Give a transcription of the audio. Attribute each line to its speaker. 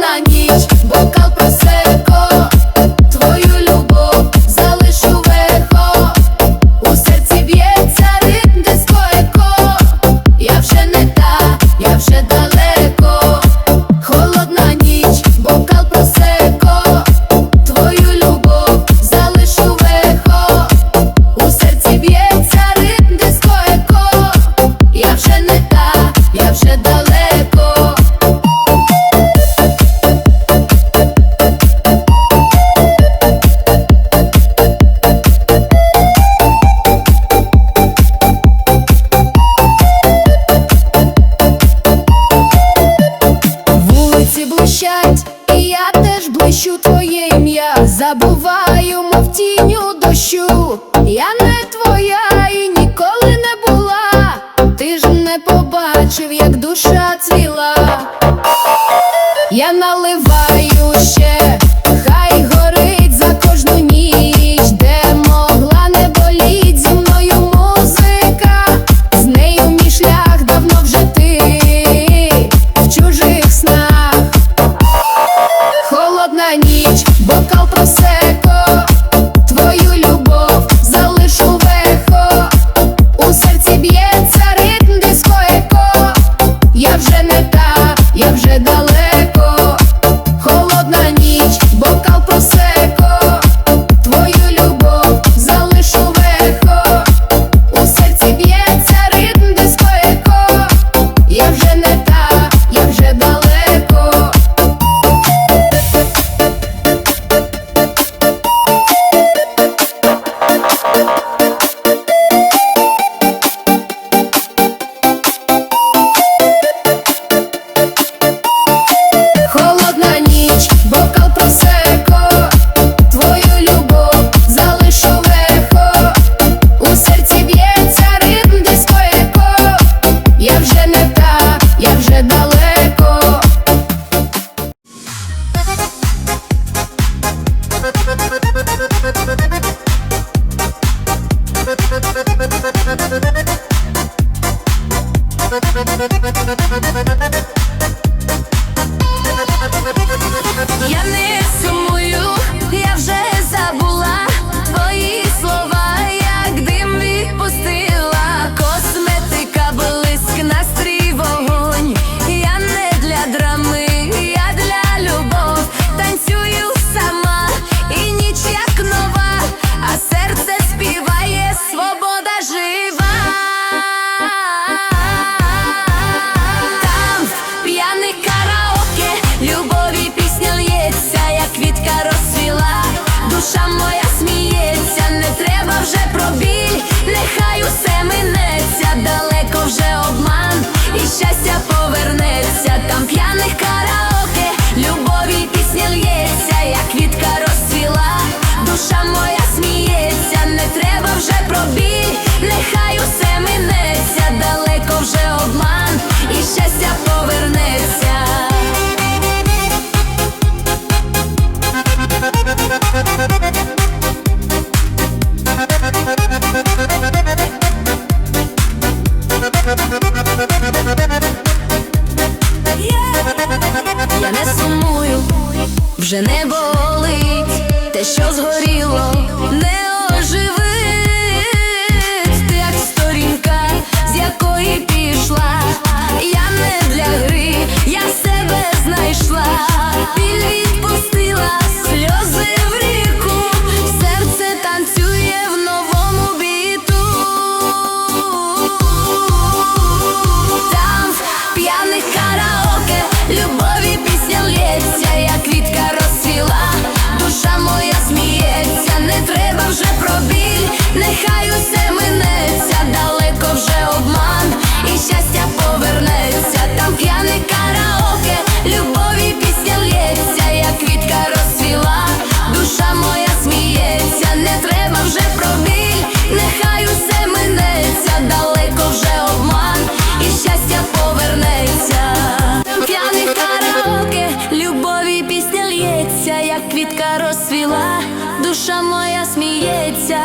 Speaker 1: Nine. Нищу твоє ім'я, забуваю, мов тіню дощу. Я не твоя і ніколи не була. Ти ж не побачив, як душа ціла, Я наливаю.
Speaker 2: Thank повернеться там п'яних кар. не сумую, вже не болить, те, що згоріло, не оживить. розцвіла, душа моя сміється.